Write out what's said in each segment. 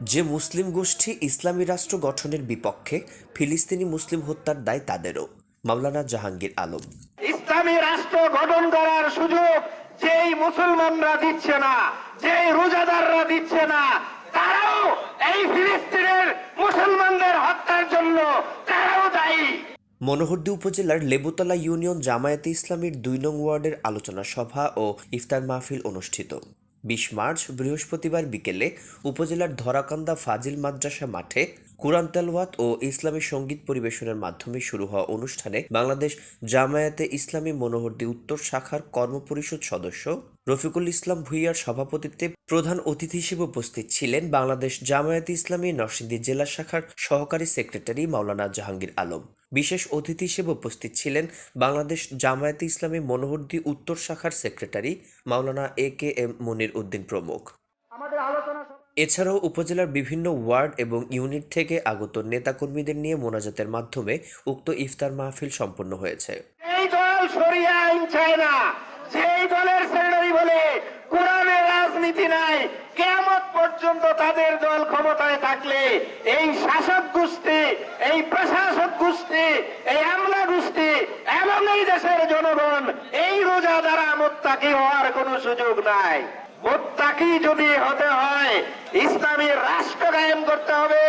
যে মুসলিম গোষ্ঠী ইসলামী রাষ্ট্র গঠনের বিপক্ষে ফিলিস্তিনি মুসলিম হত্যার দায় তাদেরও। মাওলানা জাহাঙ্গীর আলম। ইসলামী রাষ্ট্র গঠন করার সুযোগ যেই মুসলমানরা দিচ্ছে না যেই রোজাদাররা দিচ্ছে না তারাও এই ফিলিস্তিনের মুসলমানদের হত্যার জন্য তারাও দায়ী। মনোহরদী উপজেলার লেবুতলা ইউনিয়ন জামায়াতে ইসলামীর দুই নং ওয়ার্ডের আলোচনা সভা ও ইফতার মাহফিল অনুষ্ঠিত। বিশ মার্চ, বৃহস্পতিবার বিকেলে উপজেলার ধরাকান্দা ফাজিল মাদ্রাসা মাঠে কুরআন তেলওয়াত ও ইসলামী সংগীত পরিবেশনের মাধ্যমে শুরু হওয়া অনুষ্ঠানে বাংলাদেশ জামায়াতে ইসলামী মনোহরদী উত্তর শাখার কর্মপরিষদ সদস্য রফিকুল ইসলাম ভুইয়ার সভাপতিত্বে প্রধান অতিথি হিসেবে উপস্থিত ছিলেন বাংলাদেশ জামায়াতে ইসলামী নরসিংদী জেলা শাখার সহকারী সেক্রেটারি মাওলানা জাহাঙ্গীর আলম। বিশেষ অতিথি হিসেবে উপস্থিত ছিলেন বাংলাদেশ জামায়াতে ইসলামী মনোহরদী উত্তর শাখার secretary Maulana A K M Monir Uddin প্রমুখ। এছাড়াও উপজেলার বিভিন্ন ওয়ার্ড এবং ইউনিট থেকে আগত নেতাকর্মীদের নিয়ে মোনাজাতের মাধ্যমে উক্ত ইফতার মাহফিল সম্পন্ন হয়েছে। এই দল আইন চায় না। যেই দলের বলে রাজনীতি নাই কেমন পর্যন্ত তাদের দল ক্ষমতায় থাকলে এই শাসক গোষ্ঠী, এই প্রশাসক গোষ্ঠী, এই আমলা গোষ্ঠী এবং এই দেশের জনগণ, এই রোজা দ্বারা মোত্তাকি হওয়ার কোনো সুযোগ নাই। মোত্তাকি যদি হতে হয়, ইসলামী রাষ্ট্র কায়েম করতে হবে,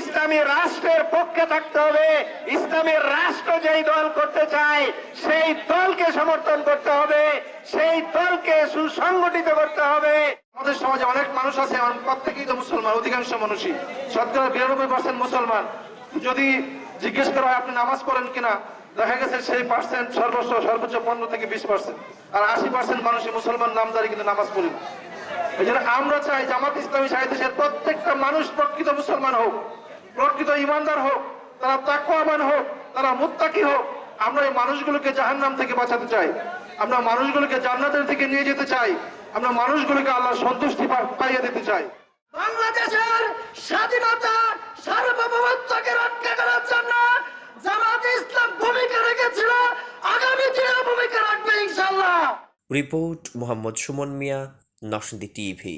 ইসলামী রাষ্ট্রের পক্ষে থাকতে হবে, ইসলামী রাষ্ট্র যেই দল করতে চায়, সেই দলকে সমর্থন করতে হবে সেই দলকে সুসংগঠিত করতে হবে। আমাদের সমাজে অনেক মানুষ আছে প্রত্যেকেই তো মুসলমান, অধিকাংশ মানুষই। শতকরা বিরানব্বই পার্সেন্ট মুসলমান। যদি জিজ্ঞেস করা হয় আপনি নামাজ পড়েন কিনা, দেখা গেছে সেই পার্সেন্ট সর্বোচ্চ সর্বোচ্চ পনেরো থেকে বিশ পার্সেন্ট আর আশি পার্সেন্ট মানুষই মুসলমান নামদারি কিন্তু নামাজ পড়েন। এই জন্য আমরা চাই জামাত ইসলামী সাহিত্যের প্রত্যেকটা মানুষ প্রকৃত মুসলমান হোক, প্রকৃত ইমানদার হোক, তারা তাকওয়ামান হোক, তারা মুত্তাকি হোক। আমরা এই মানুষগুলোকে জাহান্নাম থেকে বাঁচাতে চাই। আমরা মানুষগুলোকে জান্নাতের দিকে নিয়ে যেতে চাই। আমরা মানুষগুলোকে আল্লাহ সন্তুষ্টি পাইয়ে দিতে চাই। বাংলাদেশের স্বাধীনতা সার্বভৌমত্বকে রক্ষা করার জন্য জামাত ইসলাম ভূমিকা রেখেছিল। আগামী দিনে ভূমিকা রাখবে ইনশাআল্লাহ। Report Mohammad Sumon Mia Narsingdi TV.